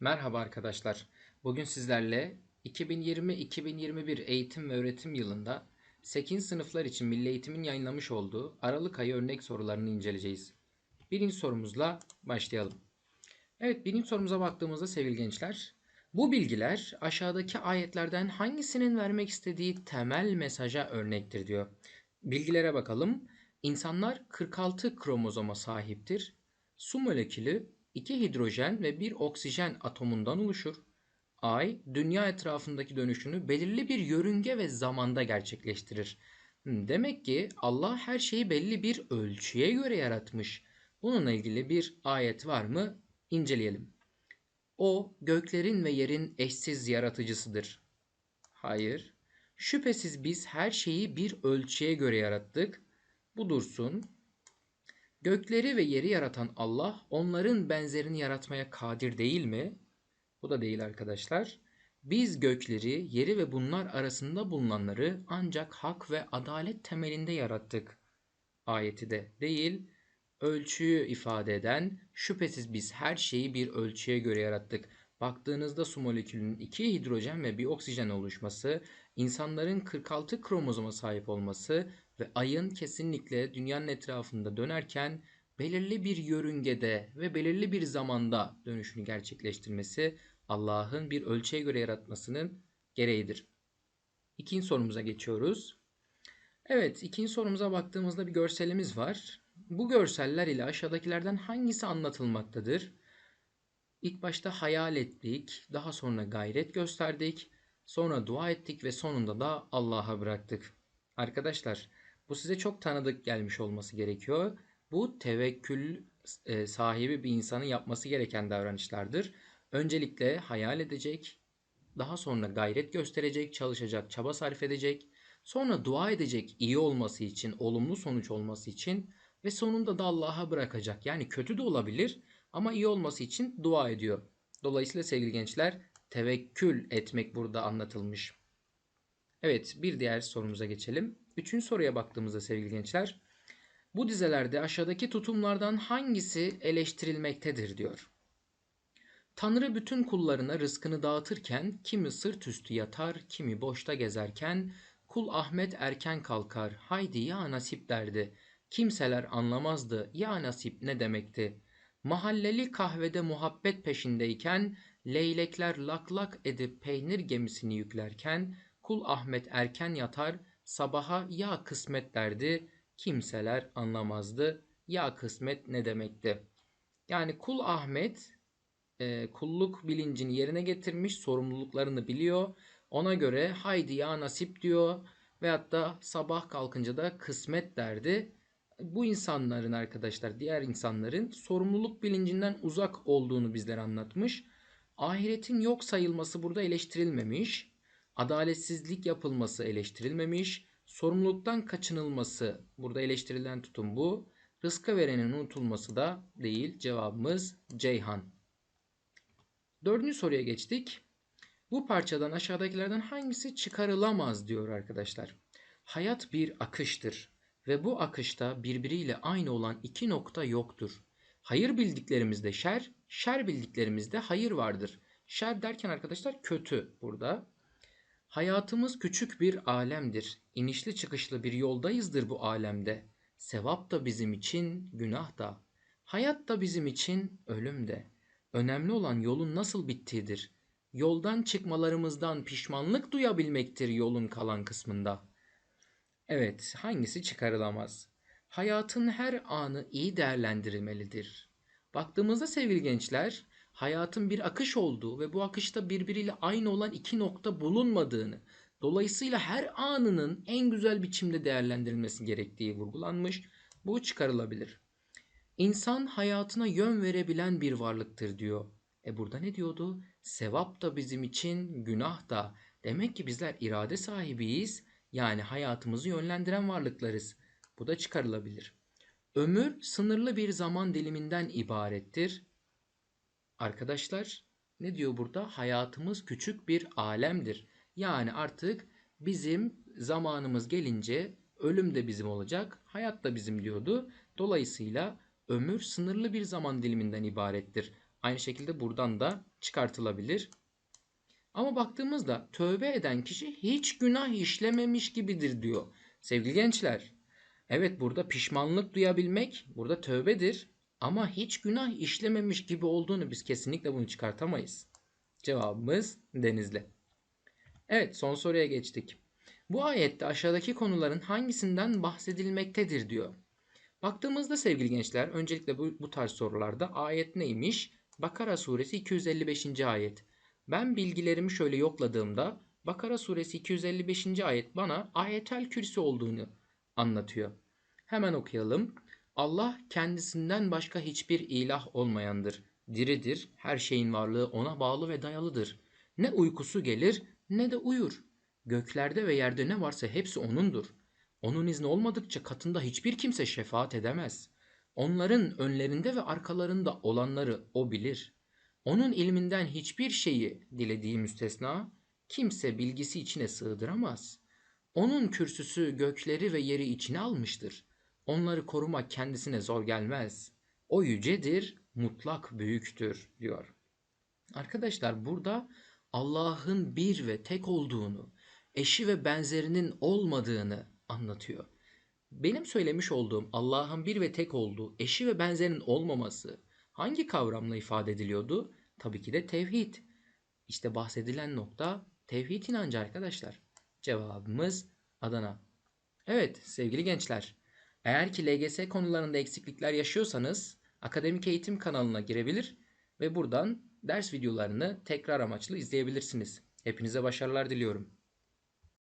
Merhaba arkadaşlar. Bugün sizlerle 2020-2021 eğitim ve öğretim yılında 8. sınıflar için Milli Eğitim'in yayınlamış olduğu Aralık ayı örnek sorularını inceleyeceğiz. Birinci sorumuzla başlayalım. Evet birinci sorumuza baktığımızda sevgili gençler, bu bilgiler aşağıdaki ayetlerden hangisinin vermek istediği temel mesaja örnektir diyor. Bilgilere bakalım. İnsanlar 46 kromozoma sahiptir. Su molekülü 2 hidrojen ve 1 oksijen atomundan oluşur. Ay, dünya etrafındaki dönüşünü belirli bir yörünge ve zamanda gerçekleştirir. Hmm, Demek ki Allah her şeyi belli bir ölçüye göre yaratmış. Bununla ilgili bir ayet var mı? İnceleyelim. O göklerin ve yerin eşsiz yaratıcısıdır. Hayır. Şüphesiz biz her şeyi bir ölçüye göre yarattık. Bu dursun. Gökleri ve yeri yaratan Allah onların benzerini yaratmaya kadir değil mi? Bu da değil arkadaşlar. Biz gökleri, yeri ve bunlar arasında bulunanları ancak hak ve adalet temelinde yarattık. Ayeti de değil, ölçüyü ifade eden şüphesiz biz her şeyi bir ölçüye göre yarattık. Baktığınızda su molekülünün 2 hidrojen ve bir oksijen oluşması, insanların 46 kromozoma sahip olması ve ayın kesinlikle dünyanın etrafında dönerken belirli bir yörüngede ve belirli bir zamanda dönüşünü gerçekleştirmesi Allah'ın bir ölçüye göre yaratmasının gereğidir. İkinci sorumuza geçiyoruz. Evet, ikinci sorumuza baktığımızda bir görselimiz var. Bu görseller ile aşağıdakilerden hangisi anlatılmaktadır? İlk başta hayal ettik, daha sonra gayret gösterdik, sonra dua ettik ve sonunda da Allah'a bıraktık. Arkadaşlar, bu size çok tanıdık gelmiş olması gerekiyor. Bu tevekkül e, sahibi bir insanın yapması gereken davranışlardır. Öncelikle hayal edecek, daha sonra gayret gösterecek, çalışacak, çaba sarf edecek, sonra dua edecek iyi olması için, olumlu sonuç olması için ve sonunda da Allah'a bırakacak. Yani kötü de olabilir ama iyi olması için dua ediyor. Dolayısıyla sevgili gençler tevekkül etmek burada anlatılmış. Evet bir diğer sorumuza geçelim. Üçüncü soruya baktığımızda sevgili gençler. Bu dizelerde aşağıdaki tutumlardan hangisi eleştirilmektedir diyor. Tanrı bütün kullarına rızkını dağıtırken kimi sırt üstü yatar, kimi boşta gezerken kul Ahmet erken kalkar, haydi ya nasip derdi. Kimseler anlamazdı ya nasip ne demekti. Mahalleli kahvede muhabbet peşindeyken leylekler lak lak edip peynir gemisini yüklerken kul Ahmet erken yatar, sabaha ya kısmet derdi. Kimseler anlamazdı ya kısmet ne demekti. Yani kul Ahmet e, kulluk bilincini yerine getirmiş, sorumluluklarını biliyor. Ona göre haydi ya nasip diyor veyahut da sabah kalkınca da kısmet derdi. Bu insanların arkadaşlar, diğer insanların sorumluluk bilincinden uzak olduğunu bizlere anlatmış. Ahiretin yok sayılması burada eleştirilmemiş. Adaletsizlik yapılması eleştirilmemiş. Sorumluluktan kaçınılması burada eleştirilen tutum bu. Rızka verenin unutulması da değil. Cevabımız Ceyhan. Dördüncü soruya geçtik. Bu parçadan aşağıdakilerden hangisi çıkarılamaz diyor arkadaşlar. Hayat bir akıştır ve bu akışta birbiriyle aynı olan iki nokta yoktur. Hayır bildiklerimizde şer, şer bildiklerimizde hayır vardır. Şer derken arkadaşlar kötü burada. Hayatımız küçük bir alemdir. İnişli çıkışlı bir yoldayızdır bu alemde. Sevap da bizim için, günah da. Hayat da bizim için, ölüm de. Önemli olan yolun nasıl bittiğidir. Yoldan çıkmalarımızdan pişmanlık duyabilmektir yolun kalan kısmında. Evet, hangisi çıkarılamaz? Hayatın her anı iyi değerlendirilmelidir. Baktığımızda sevgili gençler, hayatın bir akış olduğu ve bu akışta birbiriyle aynı olan iki nokta bulunmadığını, dolayısıyla her anının en güzel biçimde değerlendirilmesi gerektiği vurgulanmış. Bu çıkarılabilir. İnsan hayatına yön verebilen bir varlıktır diyor. E burada ne diyordu? Sevap da bizim için, günah da. Demek ki bizler irade sahibiyiz. Yani hayatımızı yönlendiren varlıklarız. Bu da çıkarılabilir. Ömür sınırlı bir zaman diliminden ibarettir. Arkadaşlar ne diyor burada? Hayatımız küçük bir alemdir. Yani artık bizim zamanımız gelince ölüm de bizim olacak, hayat da bizim diyordu. Dolayısıyla ömür sınırlı bir zaman diliminden ibarettir. Aynı şekilde buradan da çıkartılabilir. Ama baktığımızda tövbe eden kişi hiç günah işlememiş gibidir diyor. Sevgili gençler, evet burada pişmanlık duyabilmek burada tövbedir ama hiç günah işlememiş gibi olduğunu biz kesinlikle bunu çıkartamayız. Cevabımız Denizli. Evet, son soruya geçtik. Bu ayette aşağıdaki konuların hangisinden bahsedilmektedir diyor. Baktığımızda sevgili gençler, öncelikle bu, bu tarz sorularda ayet neymiş? Bakara suresi 255. ayet. Ben bilgilerimi şöyle yokladığımda Bakara suresi 255. ayet bana ayetel kürsü olduğunu anlatıyor. Hemen okuyalım. Allah kendisinden başka hiçbir ilah olmayandır. Diridir, her şeyin varlığı ona bağlı ve dayalıdır. Ne uykusu gelir ne de uyur. Göklerde ve yerde ne varsa hepsi O'nundur. Onun izni olmadıkça katında hiçbir kimse şefaat edemez. Onların önlerinde ve arkalarında olanları O bilir. Onun ilminden hiçbir şeyi dilediği müstesna kimse bilgisi içine sığdıramaz. Onun kürsüsü gökleri ve yeri içine almıştır. Onları korumak kendisine zor gelmez. O yücedir, mutlak büyüktür diyor. Arkadaşlar burada Allah'ın bir ve tek olduğunu, eşi ve benzerinin olmadığını anlatıyor. Benim söylemiş olduğum Allah'ın bir ve tek olduğu, eşi ve benzerinin olmaması hangi kavramla ifade ediliyordu? Tabii ki de tevhid. İşte bahsedilen nokta tevhid inancı arkadaşlar. Cevabımız Adana. Evet sevgili gençler. Eğer ki LGS konularında eksiklikler yaşıyorsanız akademik eğitim kanalına girebilir ve buradan ders videolarını tekrar amaçlı izleyebilirsiniz. Hepinize başarılar diliyorum.